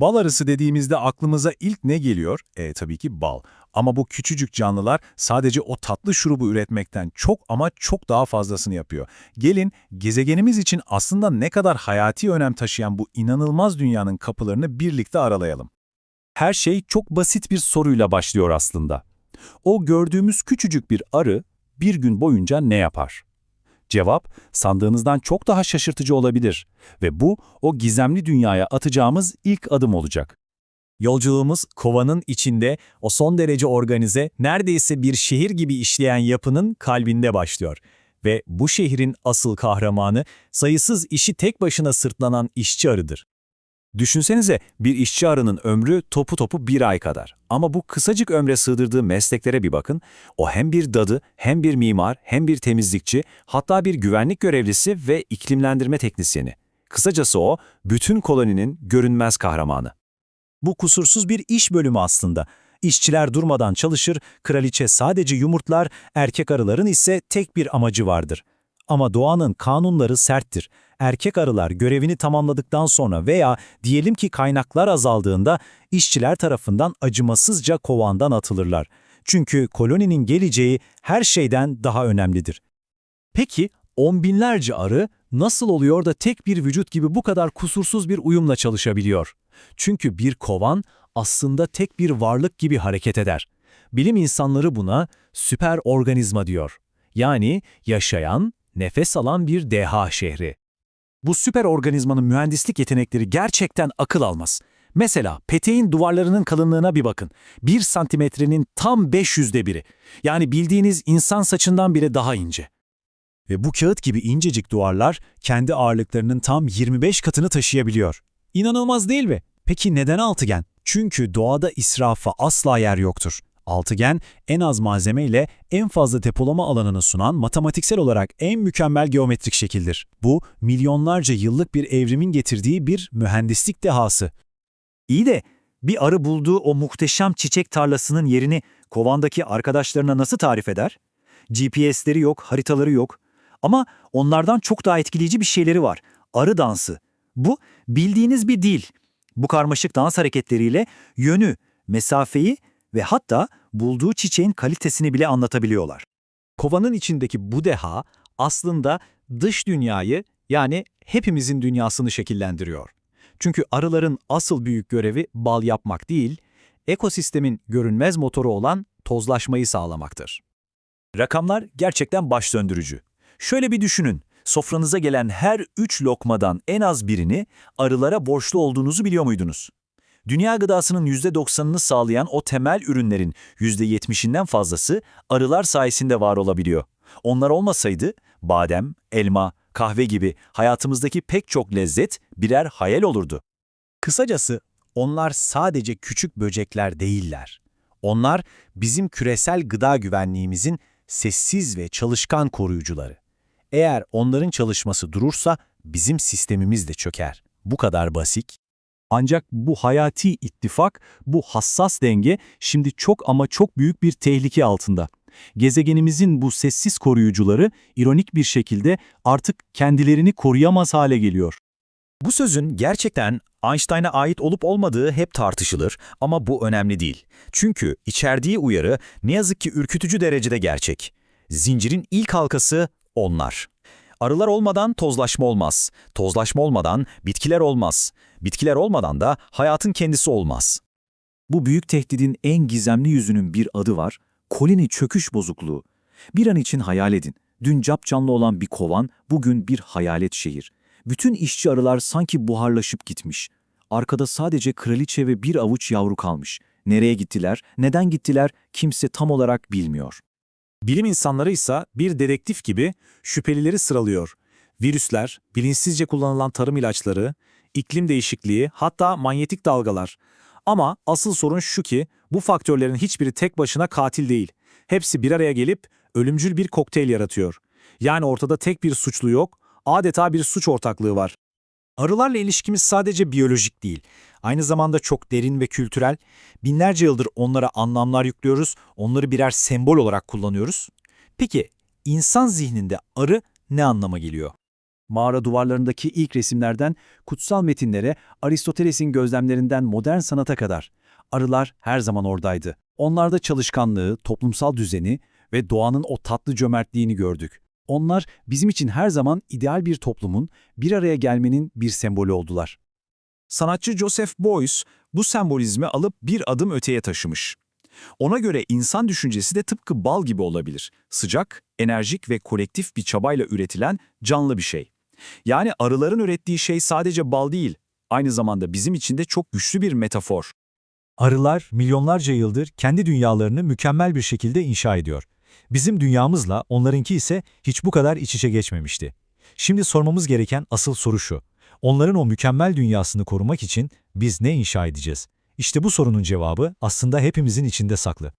Bal arısı dediğimizde aklımıza ilk ne geliyor? E tabii ki bal. Ama bu küçücük canlılar sadece o tatlı şurubu üretmekten çok ama çok daha fazlasını yapıyor. Gelin gezegenimiz için aslında ne kadar hayati önem taşıyan bu inanılmaz dünyanın kapılarını birlikte aralayalım. Her şey çok basit bir soruyla başlıyor aslında. O gördüğümüz küçücük bir arı bir gün boyunca ne yapar? Cevap, sandığınızdan çok daha şaşırtıcı olabilir ve bu, o gizemli dünyaya atacağımız ilk adım olacak. Yolculuğumuz kovanın içinde o son derece organize, neredeyse bir şehir gibi işleyen yapının kalbinde başlıyor. Ve bu şehrin asıl kahramanı sayısız işi tek başına sırtlanan işçi arıdır. Düşünsenize bir işçi arının ömrü topu topu bir ay kadar. Ama bu kısacık ömre sığdırdığı mesleklere bir bakın. O hem bir dadı, hem bir mimar, hem bir temizlikçi, hatta bir güvenlik görevlisi ve iklimlendirme teknisyeni. Kısacası o, bütün koloninin görünmez kahramanı. Bu kusursuz bir iş bölümü aslında. İşçiler durmadan çalışır, kraliçe sadece yumurtlar, erkek arıların ise tek bir amacı vardır. Ama doğanın kanunları serttir. Erkek arılar görevini tamamladıktan sonra veya diyelim ki kaynaklar azaldığında işçiler tarafından acımasızca kovandan atılırlar. Çünkü koloninin geleceği her şeyden daha önemlidir. Peki on binlerce arı nasıl oluyor da tek bir vücut gibi bu kadar kusursuz bir uyumla çalışabiliyor? Çünkü bir kovan aslında tek bir varlık gibi hareket eder. Bilim insanları buna süper organizma diyor. Yani yaşayan, nefes alan bir deha şehri. Bu süper organizmanın mühendislik yetenekleri gerçekten akıl almaz. Mesela peteğin duvarlarının kalınlığına bir bakın. 1 santimetrenin tam 500'de biri. Yani bildiğiniz insan saçından bile daha ince. Ve bu kağıt gibi incecik duvarlar kendi ağırlıklarının tam 25 katını taşıyabiliyor. İnanılmaz değil mi? Peki neden altıgen? Çünkü doğada israfa asla yer yoktur. Altıgen, en az malzeme ile en fazla depolama alanını sunan matematiksel olarak en mükemmel geometrik şekildir. Bu, milyonlarca yıllık bir evrimin getirdiği bir mühendislik dehası. İyi de bir arı bulduğu o muhteşem çiçek tarlasının yerini kovandaki arkadaşlarına nasıl tarif eder? GPS'leri yok, haritaları yok. Ama onlardan çok daha etkileyici bir şeyleri var. Arı dansı. Bu bildiğiniz bir dil. Bu karmaşık dans hareketleriyle yönü, mesafeyi ve hatta bulduğu çiçeğin kalitesini bile anlatabiliyorlar. Kovanın içindeki bu deha aslında dış dünyayı yani hepimizin dünyasını şekillendiriyor. Çünkü arıların asıl büyük görevi bal yapmak değil, ekosistemin görünmez motoru olan tozlaşmayı sağlamaktır. Rakamlar gerçekten baş söndürücü. Şöyle bir düşünün, sofranıza gelen her üç lokmadan en az birini arılara borçlu olduğunuzu biliyor muydunuz? Dünya gıdasının %90'ını sağlayan o temel ürünlerin %70'inden fazlası arılar sayesinde var olabiliyor. Onlar olmasaydı badem, elma, kahve gibi hayatımızdaki pek çok lezzet birer hayal olurdu. Kısacası onlar sadece küçük böcekler değiller. Onlar bizim küresel gıda güvenliğimizin sessiz ve çalışkan koruyucuları. Eğer onların çalışması durursa bizim sistemimiz de çöker. Bu kadar basit. Ancak bu hayati ittifak, bu hassas denge şimdi çok ama çok büyük bir tehlike altında. Gezegenimizin bu sessiz koruyucuları ironik bir şekilde artık kendilerini koruyamaz hale geliyor. Bu sözün gerçekten Einstein'a ait olup olmadığı hep tartışılır ama bu önemli değil. Çünkü içerdiği uyarı ne yazık ki ürkütücü derecede gerçek. Zincirin ilk halkası onlar. Arılar olmadan tozlaşma olmaz. Tozlaşma olmadan bitkiler olmaz. Bitkiler olmadan da hayatın kendisi olmaz. Bu büyük tehdidin en gizemli yüzünün bir adı var. Kolini çöküş bozukluğu. Bir an için hayal edin. Dün capcanlı olan bir kovan, bugün bir hayalet şehir. Bütün işçi arılar sanki buharlaşıp gitmiş. Arkada sadece kraliçe ve bir avuç yavru kalmış. Nereye gittiler, neden gittiler kimse tam olarak bilmiyor. Bilim insanları ise bir dedektif gibi şüphelileri sıralıyor. Virüsler, bilinçsizce kullanılan tarım ilaçları, iklim değişikliği, hatta manyetik dalgalar. Ama asıl sorun şu ki bu faktörlerin hiçbiri tek başına katil değil. Hepsi bir araya gelip ölümcül bir kokteyl yaratıyor. Yani ortada tek bir suçlu yok, adeta bir suç ortaklığı var. Arılarla ilişkimiz sadece biyolojik değil. Aynı zamanda çok derin ve kültürel. Binlerce yıldır onlara anlamlar yüklüyoruz, onları birer sembol olarak kullanıyoruz. Peki insan zihninde arı ne anlama geliyor? Mağara duvarlarındaki ilk resimlerden kutsal metinlere, Aristoteles'in gözlemlerinden modern sanata kadar. Arılar her zaman oradaydı. Onlarda çalışkanlığı, toplumsal düzeni ve doğanın o tatlı cömertliğini gördük. Onlar bizim için her zaman ideal bir toplumun, bir araya gelmenin bir sembolü oldular. Sanatçı Joseph Beuys bu sembolizmi alıp bir adım öteye taşımış. Ona göre insan düşüncesi de tıpkı bal gibi olabilir. Sıcak, enerjik ve kolektif bir çabayla üretilen canlı bir şey. Yani arıların ürettiği şey sadece bal değil, aynı zamanda bizim için de çok güçlü bir metafor. Arılar milyonlarca yıldır kendi dünyalarını mükemmel bir şekilde inşa ediyor. Bizim dünyamızla onlarınki ise hiç bu kadar iç içe geçmemişti. Şimdi sormamız gereken asıl soru şu. Onların o mükemmel dünyasını korumak için biz ne inşa edeceğiz? İşte bu sorunun cevabı aslında hepimizin içinde saklı.